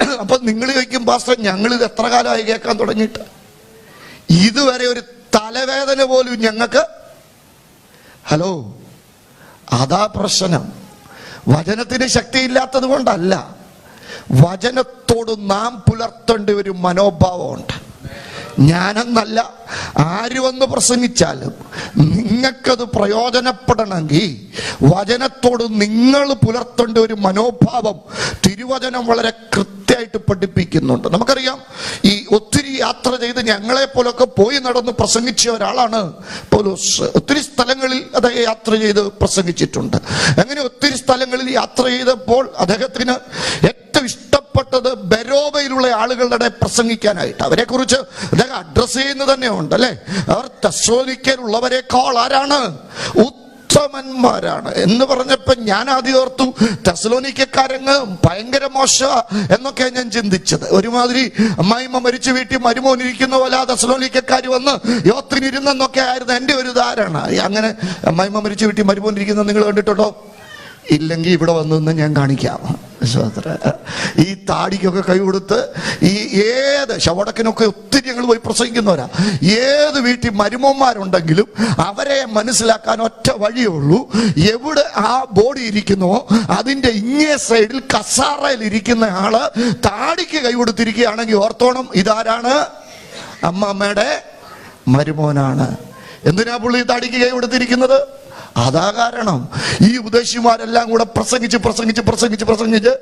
അപ്പൊ നിങ്ങൾ ചോദിക്കും പാസ്റ്റർ ഞങ്ങൾ ഇത് എത്ര കാലമായി കേൾക്കാൻ തുടങ്ങിയിട്ട്? ഇതുവരെ ഒരു തലവേദന പോലും ഞങ്ങൾക്ക് ഹലോ അതാ പ്രശ്നം. വചനത്തിന് ശക്തിയില്ലാത്തത് കൊണ്ടല്ല. വചനത്തോട് നാം പുലർത്തേണ്ട ഒരു മനോഭാവമുണ്ട്. ഞാനെന്നല്ല ആര് വന്ന് പ്രസംഗിച്ചാലും നിങ്ങൾക്കത് പ്രയോജനപ്പെടണമെങ്കിൽ വചനത്തോട് നിങ്ങൾ പുലർത്തേണ്ട ഒരു മനോഭാവം തിരുവചനം വളരെ കൃത്യമായിട്ട് പഠിപ്പിക്കുന്നുണ്ട്. നമുക്കറിയാം ഈ ഒത്തിരി യാത്ര ചെയ്ത് ഞങ്ങളെ പോലൊക്കെ പോയി നടന്ന് പ്രസംഗിച്ച ഒരാളാണ് പൗലോസ്. ഒത്തിരി സ്ഥലങ്ങളിൽ അദ്ദേഹം യാത്ര ചെയ്ത് പ്രസംഗിച്ചിട്ടുണ്ട്. അങ്ങനെ ഒത്തിരി സ്ഥലങ്ങളിൽ യാത്ര ചെയ്തപ്പോൾ അദ്ദേഹത്തിന് ഏറ്റവും ഇഷ്ടപ്പെട്ടത് ബരോബയിലുള്ള ആളുകളുടെ പ്രസംഗിക്കാനായിട്ട്. അവരെ കുറിച്ച് അദ്ദേഹം അഡ്രസ് ചെയ്യുന്നത് തന്നെ ഉണ്ട് അല്ലെ? അവർ തെസ്സോനിക്കലുള്ളവരെക്കാൾ ആരാണ്? ഉത്തമന്മാരാണ് എന്ന് പറഞ്ഞപ്പോൾ ഞാൻ ആദ്യം ഓർത്തു ടെസലോനിക്കാരങ്ങ് ഭയങ്കര മോശ എന്നൊക്കെ ഞാൻ ചിന്തിച്ചത്. ഒരുമാതിരി അമ്മായിമ്മ മരിച്ചു വീട്ടിൽ മരുമോനിരിക്കുന്ന പോലെ ആ തെസലോനിക്കാർ വന്ന് യോത്തിനിരുന്നെന്നൊക്കെ ആയിരുന്നു എന്റെ ഒരു ധാരണ അങ്ങനെ അമ്മായിമ്മ മരിച്ചു വീട്ടിൽ മരുമോൻ ഇരിക്കുന്നത് നിങ്ങൾ കണ്ടിട്ടുണ്ടോ? ഇല്ലെങ്കിൽ ഇവിടെ വന്നു ഞാൻ കാണിക്കാം. ഈ താടിക്കൊക്കെ കൈ കൊടുത്ത് ഈ ഏത് ശവടക്കിനൊക്കെ ഒത്തിരി ഞങ്ങൾ പോയി പ്രസംഗിക്കുന്നവരാ. ഏത് വീട്ടിൽ മരുമന്മാരുണ്ടെങ്കിലും അവരെ മനസ്സിലാക്കാൻ ഒറ്റ വഴിയേ ഉള്ളൂ. എവിടെ ആ ബോഡി ഇരിക്കുന്നോ അതിന്റെ ഇങ്ങേ സൈഡിൽ കസാറയിൽ ഇരിക്കുന്ന ആൾ താടിക്ക് കൈ കൊടുത്തിരിക്കുകയാണെങ്കിൽ ഓർത്തോണം ഇതാരാണ്? അമ്മമ്മയുടെ മരുമോനാണ്. എന്തിനാ പുള്ളി താടിക്ക് കൈ കൊടുത്തിരിക്കുന്നത്? അതാ കാരണം. ഈ ഉപദേശിമാരെല്ലാം കൂടെ പ്രസംഗിച്ച് പ്രസംഗിച്ച് പ്രസംഗിച്ച് പ്രസംഗിച്ച്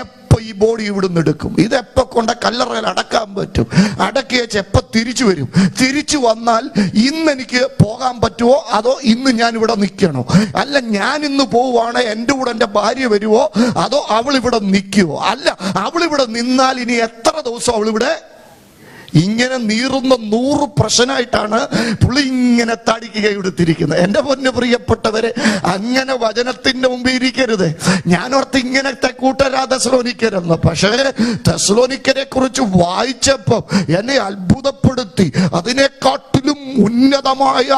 എപ്പോ ഈ ബോഡി ഇവിടുന്ന് എടുക്കും? ഇത് എപ്പോ കൊണ്ട കല്ലറയിൽ അടക്കാൻ പറ്റും? അടക്കി വെച്ച് തിരിച്ചു വരും? തിരിച്ചു വന്നാൽ ഇന്ന് എനിക്ക് പോകാൻ പറ്റുമോ അതോ ഇന്ന് ഞാൻ ഇവിടെ നിൽക്കണോ? അല്ല ഞാൻ ഇന്ന് പോവുകയാണ് എന്റെ കൂടെ എന്റെ ഭാര്യ വരുമോ അതോ അവൾ നിൽക്കുവോ? അല്ല അവൾ നിന്നാൽ ഇനി എത്ര ദിവസം അവൾ ഇവിടെ ഇങ്ങനെ നീറുന്ന നൂറ് പ്രശ്നമായിട്ടാണ് പുള്ളി ഇങ്ങനെ തടിക്കുക എടുത്തിരിക്കുന്നത് എന്റെ പൊന്നു പ്രിയപ്പെട്ടവരെ അങ്ങനെ വചനത്തിന്റെ മുമ്പിൽ ഇരിക്കരുത്. ഞാനോർത്ത് ഇങ്ങനത്തെ കൂട്ടരാ തെസ്ലോനിക്കരെന്ന് പക്ഷേ തെസ്ലോനിക്കരെ കുറിച്ച് വായിച്ചപ്പോൾ എന്നെ അത്ഭുതപ്പെടുത്തി. അതിനെക്കാട്ടിലും ഉന്നതമായ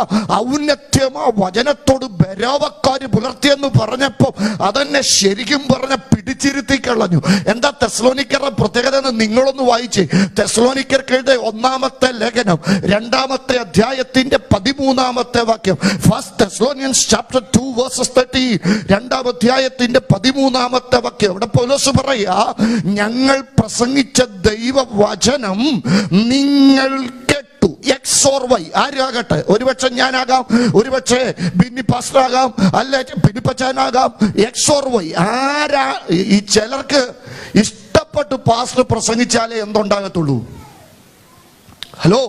ഔന്നത്യമാ വചനത്തോട് ബരാവക്കാര് പുലർത്തിയെന്ന് പറഞ്ഞപ്പോൾ അതെന്നെ ശരിക്കും പറഞ്ഞ പിടിച്ചിരുത്തി കളഞ്ഞു. എന്താ തെസ്ലോനിക്കറുടെ പ്രത്യേകത എന്ന് നിങ്ങളൊന്ന് വായിച്ചേ. തെസ്ലോനിക്കർക്ക് എഴുതിയ ഒന്നാമത്തെ ലേഖനം രണ്ടാമത്തെ അധ്യായത്തിന്റെ പതിമൂന്നാമത്തെ വാക്യം. First chapter two verses thirty രണ്ടാം അധ്യായത്തിന്റെ പതിമൂന്നാമത്തെ വാക്യം. ഇവിടെ പോലോസ് പറയാ ഞങ്ങൾ പ്രസംഗിച്ച ദൈവവചനം നിങ്ങൾ കേട്ടു. എക്സ് ഓർ വൈ ആരാകട്ടെ? ഒരുപക്ഷെ ഞാനാകാം ഒരുപക്ഷെ ബിന്നി പാസ്റ്ററാകാം അല്ല ബിന്നിപ്പച്ചാനാകാം. എക്സ് ഓർ വൈ ആരാ? ഈ ചിലർക്ക് ഇഷ്ടപ്പെട്ട് പാസ്റ്റർ പ്രസംഗിച്ചാലേ എന്തുണ്ടാകത്തുള്ളൂ? ഹലോ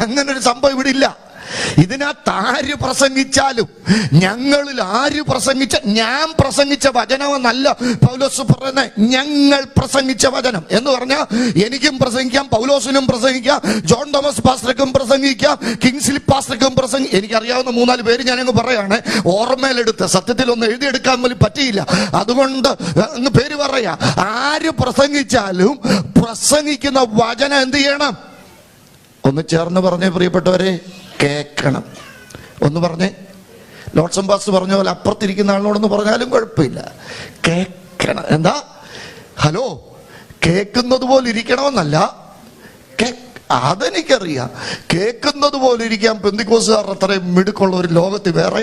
അങ്ങനെ ഒരു സംഭവം ഇവിടെ ഇല്ല ഇതിനകത്ത് ആര് പ്രസംഗിച്ചാലും ഞങ്ങളിൽ ആര് പ്രസംഗിച്ച ഞാൻ പ്രസംഗിച്ച വചനമെന്നല്ല പൗലോസ് പറയുന്നത് ഞങ്ങൾ പ്രസംഗിച്ച വചനം. എന്ന് പറഞ്ഞാൽ എനിക്കും പ്രസംഗിക്കാം പൗലോസിനും പ്രസംഗിക്കാം ജോൺ തോമസ് പാസ്റ്റർക്കും പ്രസംഗിക്കാം കിങ്സ്ലി പാസ്റ്റർക്കും പ്രസംഗി എനിക്കറിയാവുന്ന മൂന്നാൽ പേര് ഞാനങ്ങ് പറയാണ് ഓർമ്മയിലെടുത്ത് സത്യത്തിൽ ഒന്ന് എഴുതിയെടുക്കാൻ പോലും പറ്റിയില്ല. അതുകൊണ്ട് അങ്ങ് പേര് പറയാ. ആര് പ്രസംഗിച്ചാലും പ്രസംഗിക്കുന്ന വചനം എന്ത് ചെയ്യണം? ഒന്ന് ചേർന്ന് പറഞ്ഞേ പ്രിയപ്പെട്ടവരെ കേൾക്കണം ഒന്ന് പറഞ്ഞേ ലോട്ട്സം പാസ് പറഞ്ഞ പോലെ അപ്പുറത്തിരിക്കുന്ന ആളിനോടൊന്ന് പറഞ്ഞാലും കുഴപ്പമില്ല. കേൾക്കണം എന്താ? ഹലോ കേൾക്കുന്നത് പോലെ ഇരിക്കണമെന്നല്ല. അതെനിക്കറിയാം. കേൾക്കുന്നത് പോലെ ഇരിക്കാൻ പെന്തിക്കോസുകാർ അത്രയും മിടുക്കുള്ള ഒരു ലോകത്ത് വേറെ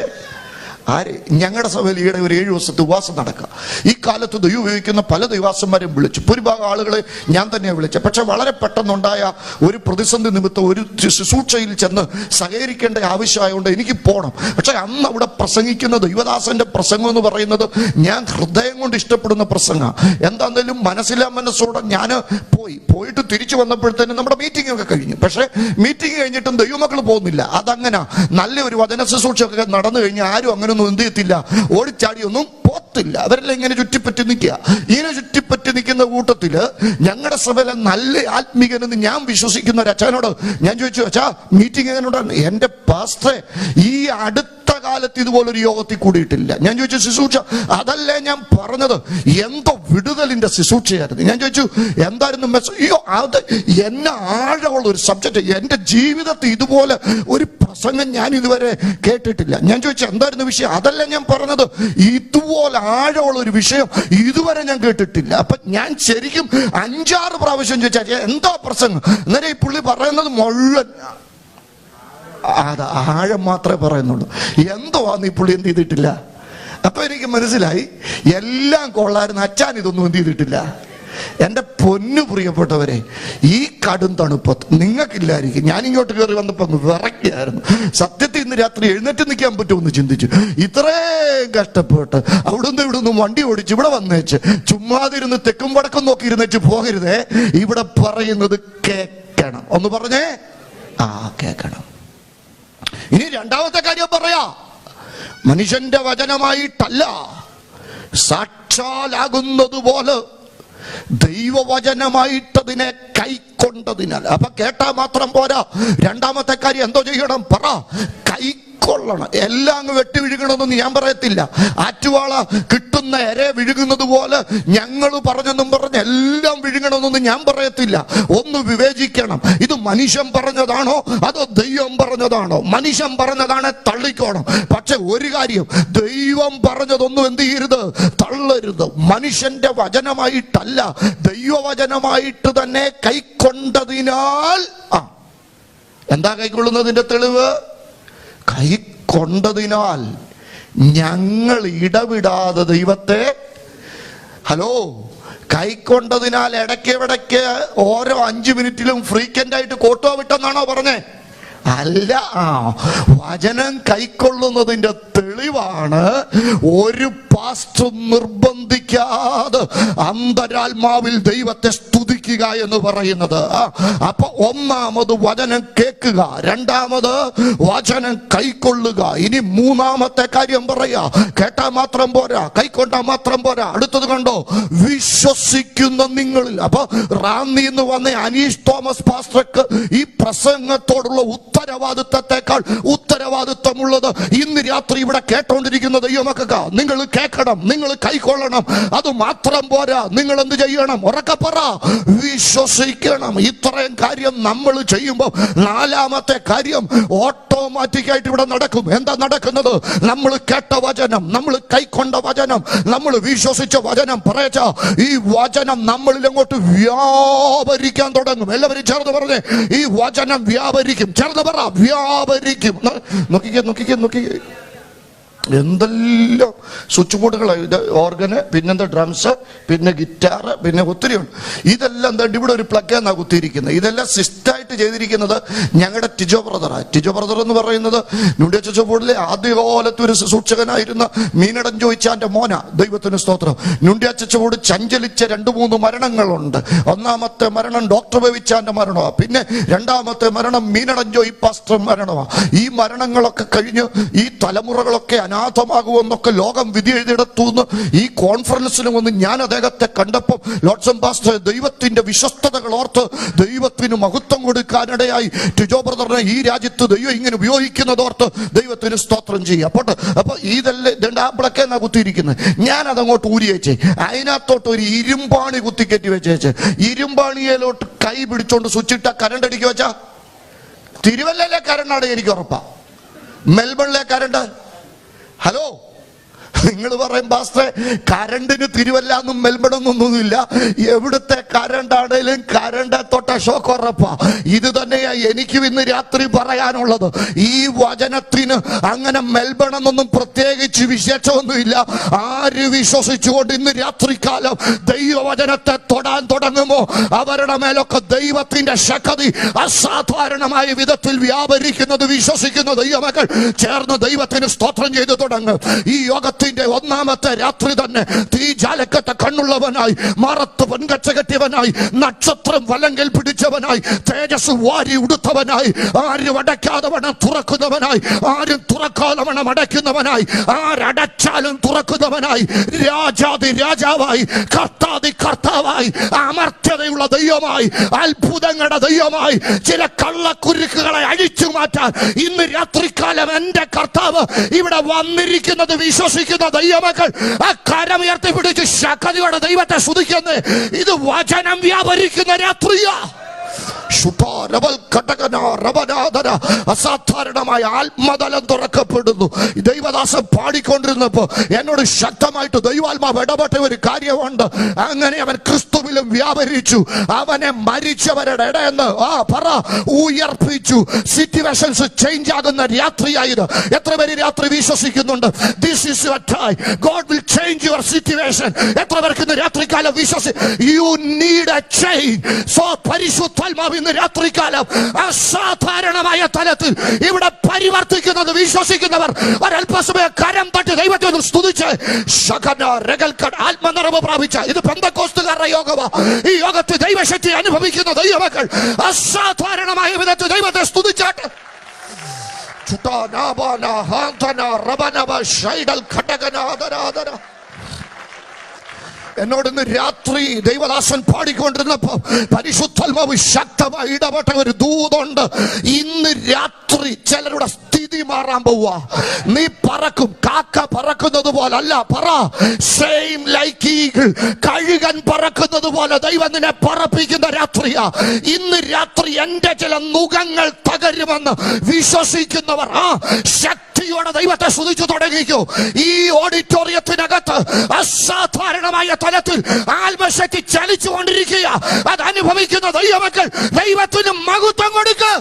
ആര്? ഞങ്ങളുടെ സഭയിൽ ഈയിടെ ഒരു ഏഴ് ദിവസത്തെ ഉപവാസം നടക്കുക. ഈ കാലത്ത് ദൈവം ഉപയോഗിക്കുന്ന പല ദൈവാസന്മാരെയും വിളിച്ചു. ഭൂരിഭാഗം ആളുകളെ ഞാൻ തന്നെയാണ് വിളിച്ചത്. പക്ഷെ വളരെ പെട്ടെന്നുണ്ടായ ഒരു പ്രതിസന്ധി നിമിത്തം ഒരു ശുശ്രൂഷയിൽ ചെന്ന് സഹകരിക്കേണ്ട ആവശ്യമായതുകൊണ്ട് എനിക്ക് പോകണം പക്ഷെ അന്ന് അവിടെ പ്രസംഗിക്കുന്ന ദൈവദാസന്റെ പ്രസംഗം എന്ന് പറയുന്നത് ഞാൻ ഹൃദയം കൊണ്ട് ഇഷ്ടപ്പെടുന്ന പ്രസംഗം. എന്താണെങ്കിലും മനസ്സിലാ മനസ്സോടെ ഞാൻ പോയി. പോയിട്ട് തിരിച്ചു വന്നപ്പോഴത്തേനും നമ്മുടെ മീറ്റിംഗ് ഒക്കെ കഴിഞ്ഞു. പക്ഷെ മീറ്റിംഗ് കഴിഞ്ഞിട്ടും ദൈവമക്കൾ പോകുന്നില്ല. അതങ്ങനെ. നല്ല ഒരു വചന ശുശ്രൂഷയൊക്കെ നടന്നു കഴിഞ്ഞാൽ ആരും അങ്ങനെയൊന്നും എന്ത് ചെയ്യത്തില്ല. ഓടിച്ചാടിയൊന്നും പോത്തില്ല. അവരെല്ലാം ഇങ്ങനെ ചുറ്റിപ്പറ്റി നിൽക്കുക. ഇങ്ങനെ ചുറ്റിപ്പറ്റി നിൽക്കുന്ന കൂട്ടത്തിൽ ഞങ്ങളുടെ സഭയിലെ നല്ല ആത്മീകനെന്ന് ഞാൻ വിശ്വസിക്കുന്ന ഒരു അച്ഛനോട് ഞാൻ ചോദിച്ചു അച്ഛാ മീറ്റിംഗ് എങ്ങനെ ഉണ്ടായിരുന്നു എന്റെ പാസ്റ്ററെ ഈ അടുത്ത കാലത്ത് ഇതുപോലൊരു യോഗത്തിൽ കൂടിയിട്ടില്ല. ഞാൻ ചോദിച്ചു ശുശ്രൂഷ അതല്ലേ ഞാൻ പറഞ്ഞത്? എന്തോ വിടുതലിന്റെ ശുശ്രൂഷയായിരുന്നു ഞാൻ ചോദിച്ചു എന്തായിരുന്നു മെസ്സേജ്? അയ്യോ അത് എന്നെ ആഴമുള്ള ഒരു സബ്ജക്റ്റ്. എന്റെ ജീവിതത്തിൽ ഇതുപോലെ ഒരു പ്രസംഗം ഞാൻ ഇതുവരെ കേട്ടിട്ടില്ല. ഞാൻ ചോദിച്ചു എന്തായിരുന്നു വിഷയം? അതല്ല ഞാൻ പറഞ്ഞത്? ഇതുപോലെ ആഴമുള്ള ഒരു വിഷയം ഇതുവരെ ഞാൻ കേട്ടിട്ടില്ല. അപ്പൊ ഞാൻ ശരിക്കും അഞ്ചാറ് പ്രാവശ്യം ചോദിച്ചാൽ എന്താ പ്രസംഗം? അന്നേരം ഈ പുള്ളി പറയുന്നത് മുഴുവൻ അത് ആഴം മാത്രമേ പറയുന്നുള്ളൂ. എന്തോ നീ പുള്ളി എന്ത് ചെയ്തിട്ടില്ല? അപ്പൊ എനിക്ക് മനസ്സിലായി എല്ലാം കൊള്ളായിരുന്നു അച്ഛൻ ഇതൊന്നും എന്ത് ചെയ്തിട്ടില്ല. എന്റെ പൊന്നു പ്രിയപ്പെട്ടവരെ ഈ കടും തണുപ്പത്ത് നിങ്ങൾക്കില്ലായിരിക്കും. ഞാൻ ഇങ്ങോട്ട് കയറി വന്നപ്പോ അങ്ങ് വിറയ്ക്കായിരുന്നു സത്യത്തിൽ ഇന്ന് രാത്രി എഴുന്നേറ്റ് നിൽക്കാൻ പറ്റുമെന്ന് ചിന്തിച്ചു. ഇത്രയും കഷ്ടപ്പെട്ട് അവിടുന്ന് ഇവിടുന്ന് വണ്ടി ഓടിച്ച് ഇവിടെ വന്നേച്ച് ചുമ്മാതിരുന്ന് തെക്കും വടക്കും നോക്കി ഇരുന്നേച്ച് പോകരുതേ. ഇവിടെ പറയുന്നത് കേക്കണം. ഒന്ന് പറഞ്ഞേ? ആ കേക്കണം. ഇനി രണ്ടാമത്തെ കാര്യം പറയാ. മനുഷ്യന്റെ വചനമായിട്ടല്ല സാക്ഷാലാകുന്നത് പോലെ ദൈവവചനമായിട്ടതിനെ കൈക്കൊണ്ടതിനാൽ. അപ്പൊ കേട്ടാ മാത്രം പോരാ. രണ്ടാമത്തെ കാര്യം എന്തോ ചെയ്യണം പറ. കൈക്കൊള്ളണം എല്ലാം അങ്ങ് വെട്ടി വിഴുകണമെന്ന് ഞാൻ പറയത്തില്ല. ആറ്റുവാള കിട്ടുന്ന എര വിഴുകുന്നത് പോലെ ഞങ്ങൾ പറഞ്ഞെന്നും പറഞ്ഞ് എല്ലാം വിഴുങ്ങണമെന്നൊന്നും ഞാൻ പറയത്തില്ല. ഒന്ന് വിവേചിക്കണം. ഇത് മനുഷ്യൻ പറഞ്ഞതാണോ? അതോ ദൈവം പറഞ്ഞതാണോ? മനുഷ്യൻ പറഞ്ഞതാണെ തള്ളിക്കോണം. പക്ഷെ ഒരു കാര്യം ദൈവം പറഞ്ഞതൊന്നും എന്ത് ചെയ്യരുത്? തള്ളരുത്. മനുഷ്യന്റെ വചനമായിട്ടല്ല ദൈവവചനമായിട്ട് തന്നെ കൈക്കൊണ്ടതിനാൽ ആ. എന്താ കൈക്കൊള്ളുന്നതിന്റെ തെളിവ്? കൈക്കൊണ്ടതിനാൽ ഞങ്ങൾ ഇടവിടാതെ ദൈവത്തെ. ഹലോ കൈക്കൊണ്ടതിനാൽ ഇടയ്ക്ക് ഇടയ്ക്ക് ഓരോ അഞ്ചു മിനിറ്റിലും ഫ്രീക്വന്റ് ആയിട്ട് കോട്ടോ വിട്ടെന്നാണോ പറഞ്ഞേ? അല്ല ആ വചനം കൈക്കൊള്ളുന്നതിന്റെ തെളിവാണ്. ഒരു പാസ്റ്റർ നിർബന്ധിക്കാതെ അന്തരാത്മാവിൽ ദൈവത്തെ സ്തുതിക്കുക എന്ന് പറയുന്നത്. അപ്പൊ ഒന്നാമത് വചനം കേൾക്കുക രണ്ടാമത് വചനം കൈക്കൊള്ളുക. ഇനി മൂന്നാമത്തെ കാര്യം പറയാ കേട്ടാ മാത്രം പോരാ കൈക്കൊണ്ടാ മാത്രം പോരാ. അടുത്തത് കണ്ടോ വിശ്വസിക്കുന്ന നിങ്ങളിൽ. അപ്പൊ റാന്നി എന്ന് വന്ന അനീഷ് തോമസ് പാസ്റ്റർക്ക് ഈ പ്രസംഗത്തോടുള്ള ഉത്തരവാദിത്തത്തെക്കാൾ ഉത്തരവാദിത്തമുള്ളത് ഇന്ന് രാത്രി ഇവിടെ കേട്ടോണ്ടിരിക്കുന്ന ദൈവമക്ക നിങ്ങൾ കേൾക്കണം നിങ്ങൾ കൈക്കൊള്ളണം. അത് മാത്രം പോരാ. നിങ്ങൾ എന്ത് ചെയ്യണം? ഉറക്കെ പറ. വിശ്വസിക്കണം. ഇത്രയും കാര്യം നമ്മൾ ചെയ്യുമ്പോൾ നാലാമത്തെ കാര്യം ഓട്ടോമാറ്റിക്കായിട്ട് ഇവിടെ നടക്കും. എന്താ നടക്കുന്നത്? നമ്മൾ കേട്ട വചനം നമ്മൾ കൈക്കൊണ്ട വചനം നമ്മൾ വിശ്വസിച്ച വചനം പറയച്ച ഈ വചനം നമ്മളിൽ അങ്ങോട്ട് വ്യാപരിക്കാൻ തുടങ്ങും. എല്ലാവരും ചേർന്ന് പറഞ്ഞേ ഈ വചനം വ്യാപരിക്കും. ചേർന്ന് പറ വ്യാപരിക്കും. നോക്കിക്കേ നോക്കിക്കേ നോക്കിക്കേ. എന്തെല്ലാം സ്വിച്ച് ബോർഡുകളായി ഓർഗന് പിന്നെന്താ ഡ്രംസ് പിന്നെ ഗിറ്റാർ പിന്നെ ഒത്തിരി ഉണ്ട്. ഇതെല്ലാം എന്താ ഇവിടെ ഒരു പ്ലഗ് എന്നാ കുത്തിയിരിക്കുന്നത്. ഇതെല്ലാം സിസ്റ്റായിട്ട് ചെയ്തിരിക്കുന്നത് ഞങ്ങളുടെ ടിജോ ബ്രദറാണ് ടിജോ ബ്രദർ എന്ന് പറയുന്നത് ന്യൂഡിയ ചർച്ച ബോർഡിലെ ആദ്യകാലത്ത് ഒരു സൂക്ഷകനായിരുന്ന മീനടൻ ചോദിച്ചാന്റെ മോന. ദൈവത്തിന് സ്തോത്രം. ന്യൂഡിയ ചർച്ച ബോർഡ് ചഞ്ചലിച്ച രണ്ട് മൂന്ന് മരണങ്ങളുണ്ട്. ഒന്നാമത്തെ മരണം ഡോക്ടർ ബവിച്ചാന്റെ മരണമാണ് പിന്നെ രണ്ടാമത്തെ മരണം മീനടൻ ജോയി പാസ്റ്റർ മരണമാണ് ഈ മരണങ്ങളൊക്കെ കഴിഞ്ഞ് ഈ തലമുറകളൊക്കെ അനാഥമാകുമെന്നൊക്കെ ലോകം വിധി എഴുതിയിടത്തുനിന്ന് ഈ കോൺഫറൻസിലും വന്ന് ഞാൻ അദ്ദേഹത്തെ കണ്ടപ്പോൾ ലോഡ്സം പാസ്റ്റർ ദൈവത്തിന്റെ വിശ്വസ്തതകൾ ഓർത്ത് ദൈവത്തിന് മഹത്വം കൊടുക്കാനിടയായി ടിജോ ബ്രദറിനെ ഈ രാജ്യത്ത് ദൈവം ഇങ്ങനെ ഉപയോഗിക്കുന്നത് ഓർത്ത് ദൈവത്തിന് സ്തോത്രം ചെയ്യും അപ്പോൾ അപ്പോൾ ഇതല്ലേ രണ്ടാപ്പിളക്കെ എന്നാ കുത്തിയിരിക്കുന്നത് ഞാൻ അതങ്ങോട്ട് ഊരി വെച്ചേ. അതിനകത്തോട്ട് ഒരു ഇരുമ്പാണി കുത്തിക്കറ്റി വെച്ചേച്ച് ഇരുമ്പാണിയിലോട്ട് കൈ പിടിച്ചോണ്ട് സ്വിച്ചിട്ട കരണ്ട് അടിക്കുക വെച്ചാ തിരുവല്ലയിലെ കരണ്ടാണ് എനിക്ക് ഉറപ്പാ. മെൽബണിലെ കരണ്ട്? ഹലോ നിങ്ങൾ പറയും പാസ്റ്ററെ കരണ്ടിന് തിരുവല്ലാന്നും മെൽബണൊന്നൊന്നുമില്ല. എവിടുത്തെ കരണ്ടാണേലും കരണ്ട് തൊട്ട ഷോക്ക് ഇത് തന്നെയാ എനിക്കും ഇന്ന് രാത്രി പറയാനുള്ളത്. ഈ വചനത്തിന് അങ്ങനെ മെൽബണമെന്നൊന്നും പ്രത്യേകിച്ച് വിശേഷമൊന്നുമില്ല. ആര് വിശ്വസിച്ചുകൊണ്ട് ഇന്ന് രാത്രികാലം ദൈവവചനത്തെ തൊടാൻ തുടങ്ങുമോ? അവരുടെ മേലൊക്കെ ദൈവത്തിന്റെ ശക്തി അസാധാരണമായ വിധത്തിൽ വ്യാപരിക്കുന്നത് വിശ്വസിക്കുന്ന ദൈവമക്കൾ ചേർന്ന് ദൈവത്തിന് സ്തോത്രം ചെയ്തു തുടങ്ങും. ഈ യോഗത്തിന്റെ ഒന്നാമത്തെ രാത്രി തന്നെ തീജാലക്കത്തെ കണ്ണുള്ളവനായി മറത്ത് പൊൻകച്ച കെട്ടിയവനായി നക്ഷത്രം വലങ്കൽ പിടിച്ചവനായി തേജസ് വാരി ഉടുത്തവനായി ആരും അടയ്ക്കാതെ വണം തുറക്കുന്നവനായി ആരും തുറക്കാതെ വണം അടയ്ക്കുന്നവനായി ആരടച്ചാലും തുറക്കുന്നവനായി രാജാതി രാജാവായി കർത്താതി കർത്താവായി അമർത്യതയുള്ള ദൈവമായി അത്ഭുതങ്ങളുടെ ദൈവമായി ചില കള്ളക്കുരുക്കുകളെ അഴിച്ചു മാറ്റാൻ ഇന്ന് രാത്രികാലം എന്റെ കർത്താവ് ഇവിടെ വന്നിരിക്കുന്നത് വിശ്വസിക്കുന്ന ദൈവമക്കൾ ആ കരമുയർത്തി പിടിച്ച് ശക്തിയോടെ ദൈവത്തെ സ്തുതിക്കുന്നത് ഇത് വചനം വ്യാപരിക്കുന്ന രാത്രിയാ. അസാധാരണമായ ആത്മതലം തുറക്കപ്പെടുന്നു. ദൈവദാസം പാടിക്കൊണ്ടിരുന്നപ്പോ എന്നോട് ശക്തമായിട്ട് ദൈവാത്മാവ് ഇടപെട്ട ഒരു കാര്യമുണ്ട്. അങ്ങനെ അവൻ ക്രിസ്തുവിലും വ്യാപരിച്ചു. അവനെ മരിച്ചവരുടെ ഇടയെന്ന് ആ പറ ഉയർപ്പിച്ചു. സിറ്റുവേഷൻസ് ചേഞ്ച് ആകുന്ന രാത്രിയായത് എത്ര പേര് രാത്രി വിശ്വസിക്കുന്നുണ്ട്? This is your time God will change your situation എത്ര പേർക്ക് രാത്രികാലം വിശ്വസി you need a change so പരിശുദ്ധാത്മാവ് ഇന്ന് രാത്രികാലം അസാധാരണമായ തലത്തിൽ ഇവിടെ പരിവർത്തിക്കുന്നത് വിശ്വസിക്കുന്നവർ ഒരൽപസമയ കരം തട്ടി ദൈവത്തെ ഒന്ന് സ്തുതിച്ച് ആത്മനിറവ് പ്രാപിച്ച ഇത് പെന്തക്കോസ്തുകാരുടെ യോഗമാ. ഈ യോഗത്തിൽ ദൈവശക്തി അനുഭവിക്കുന്ന ദൈവമക്കൾ അസാധാരണമായ വിധത്തിൽ ദൈവത്തെ സ്തുതിച്ചാട്ട്. ചുട്ടാനാബാന ഹാന്തന റബനബ ഷൈഡൽ ഘടകനാദരാദര. എന്നോട് ഇന്ന് രാത്രി ദൈവദാസൻ പാടിക്കൊണ്ടിരുന്നപ്പോ പരിശുദ്ധാത്മാവ് ശക്തമായി ഇടപെട്ട ഒരു ദൂതുണ്ട്. ഇന്ന് രാത്രി ചിലരുടെ സ്ഥിതി മാറാൻ പോവാ നീ പറക്കും കാക്ക പറക്കുന്നത് പോലെ അല്ല പറ. സെയിം ലൈക്ക് ഈഗിൾ കഴുകൻ പറക്കുന്നത് പോലെ ദൈവം നിന്നെ പറപ്പിക്കുന്ന രാത്രിയാ. ഇന്ന് രാത്രി എന്റെ ചില മുഖങ്ങൾ തകരുമെന്ന് വിശ്വസിക്കുന്നവർ ആ ശക്തിയോടെ ദൈവത്തെ സ്തുതിച്ചു തുടങ്ങിക്കോ. ഈ ഓഡിറ്റോറിയത്തിനകത്ത് അസാധാരണമായ തലത്തിൽ ആത്മശക്തി ചലിച്ചു കൊണ്ടിരിക്കുക അത് അനുഭവിക്കുന്ന ദൈവമക്കൾ ദൈവത്തിന് മഹത്വം കൊടുക്കുക